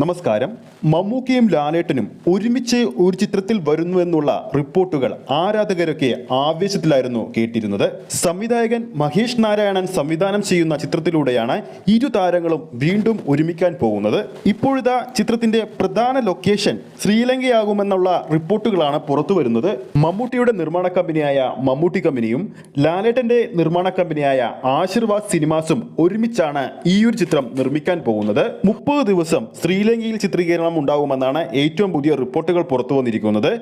നമസ്കാരം. മമ്മൂക്കയും ലാലേട്ടനും ഒരുമിച്ച് ഒരു ചിത്രത്തിൽ വരുന്നു എന്നുള്ള റിപ്പോർട്ടുകൾ ആരാധകരൊക്കെ ആവേശത്തിലായിരുന്നു കേട്ടിരുന്നത്. സംവിധായകൻ മഹേഷ് നാരായണൻ സംവിധാനം ചെയ്യുന്ന ചിത്രത്തിലൂടെയാണ് ഇരു താരങ്ങളും വീണ്ടും ഒരുമിക്കാൻ പോകുന്നത്. ഇപ്പോഴിതാ ചിത്രത്തിന്റെ പ്രധാന ലൊക്കേഷൻ ശ്രീലങ്കയാകുമെന്നുള്ള റിപ്പോർട്ടുകളാണ് പുറത്തു വരുന്നത്. മമ്മൂട്ടിയുടെ നിർമ്മാണ കമ്പനിയായ മമ്മൂട്ടി കമ്പനിയും ലാലേട്ടന്റെ നിർമ്മാണ കമ്പനിയായ ആശീർവാദ് സിനിമാസും ഒരുമിച്ചാണ് ഈ ഒരു ചിത്രം നിർമ്മിക്കാൻ പോകുന്നത്. മുപ്പത് ദിവസം ശ്രീലങ്കയിൽ ചിത്രീകരണം ഉണ്ടാകുമെന്നാണ് ഏറ്റവും പുതിയ റിപ്പോർട്ടുകൾ പുറത്തു വന്നിരിക്കുന്നത്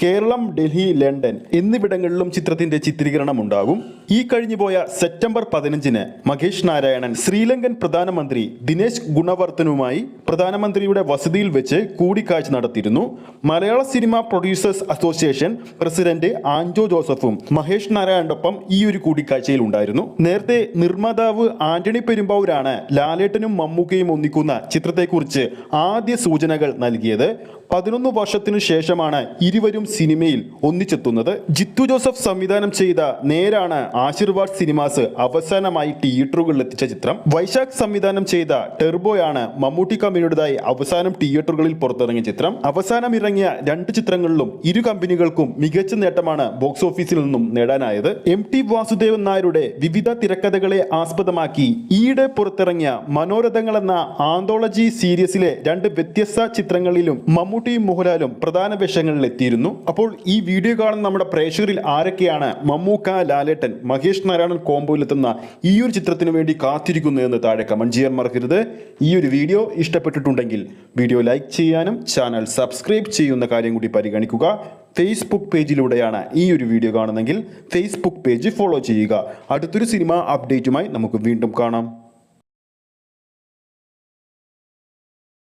കേരളം ഡൽഹി ലണ്ടൻ എന്നിവിടങ്ങളിലും ചിത്രത്തിന്റെ ചിത്രീകരണം ഉണ്ടാകും ഈ കഴിഞ്ഞുപോയ സെപ്റ്റംബർ പതിനഞ്ചിന് മഹേഷ് നാരായണൻ ശ്രീലങ്കൻ പ്രധാനമന്ത്രി ദിനേശ് ഗുണവർദ്ധനുമായി പ്രധാനമന്ത്രിയുടെ വസതിയിൽ വെച്ച് കൂടിക്കാഴ്ച നടത്തിയിരുന്നു. Malayala cinema producers association president Anjo ജോസഫും മഹേഷ് നാരായണനൊപ്പം ഈ ഒരു കൂടിക്കാഴ്ചയിൽ ഉണ്ടായിരുന്നു. നേരത്തെ നിർമ്മാതാവ് ആന്റണി പെരുമ്പാവൂരാണ് ലാലേട്ടനും മമ്മൂക്കയും ഒന്നിക്കുന്ന ചിത്രത്തെക്കുറിച്ച് ആദ്യ സൂചനകൾ നൽകിയത്. പതിനൊന്ന് വർഷത്തിനു ശേഷമാണ് ഇരുവരും സിനിമയിൽ ഒന്നിച്ചെത്തുന്നത്. ജിത്തു ജോസഫ് സംവിധാനം ചെയ്ത നേരാണ് ആശീർവാദ് സിനിമാസ് അവസാനമായി തിയേറ്ററുകളിൽ എത്തിച്ച ചിത്രം. വൈശാഖ് സംവിധാനം ചെയ്ത ടെർബോയാണ് മമ്മൂട്ടി കമ്പനിയുടേതായി അവസാനം തിയേറ്ററുകളിൽ പുറത്തിറങ്ങിയ ചിത്രം. അവസാനം ഇറങ്ങിയ രണ്ട് ചിത്രങ്ങളിലും ഇരു കമ്പനികൾക്കും മികച്ച നേട്ടമാണ് ബോക്സ് ഓഫീസിൽ നിന്നും നേടാനായത്. എം ടി വാസുദേവൻ നായരുടെ വിവിധ തിരക്കഥകളെ ആസ്പദമാക്കി ഈയിടെ പുറത്തിറങ്ങിയ മനോരഥങ്ങൾ എന്ന ആന്തോളജി സീരീസിലെ രണ്ട് വ്യത്യസ്ത ചിത്രങ്ങളിലും മമ്മൂട്ടിയും മോഹൻലാലും പ്രധാന വേഷങ്ങളിൽ എത്തിയിരുന്നു. അപ്പോൾ ഈ വീഡിയോ കാണുന്ന നമ്മുടെ പ്രേക്ഷകരിൽ ആരൊക്കെയാണ് മമ്മൂക്ക ലാലേട്ടൻ മഹേഷ് നാരായണൻ കോംബോയിലെത്തുന്ന ഈ ഒരു ചിത്രത്തിന് വേണ്ടി കാത്തിരിക്കുന്നു എന്ന് താഴെ കമന്റ് ചെയ്യാൻ മറക്കരുത്. ഈ ഒരു വീഡിയോ ഇഷ്ടപ്പെട്ടിട്ടുണ്ടെങ്കിൽ വീഡിയോ ലൈക്ക് ചെയ്യാനും ചാനൽ സബ്സ്ക്രൈബ് ചെയ്യുന്ന കാര്യം കൂടി പരിഗണിക്കുക. ഫേസ്ബുക്ക് പേജിലൂടെയാണ് ഈ ഒരു വീഡിയോ കാണുന്നെങ്കിൽ ഫേസ്ബുക്ക് പേജ് ഫോളോ ചെയ്യുക. അടുത്തൊരു സിനിമ അപ്ഡേറ്റുമായി നമുക്ക് വീണ്ടും കാണാം.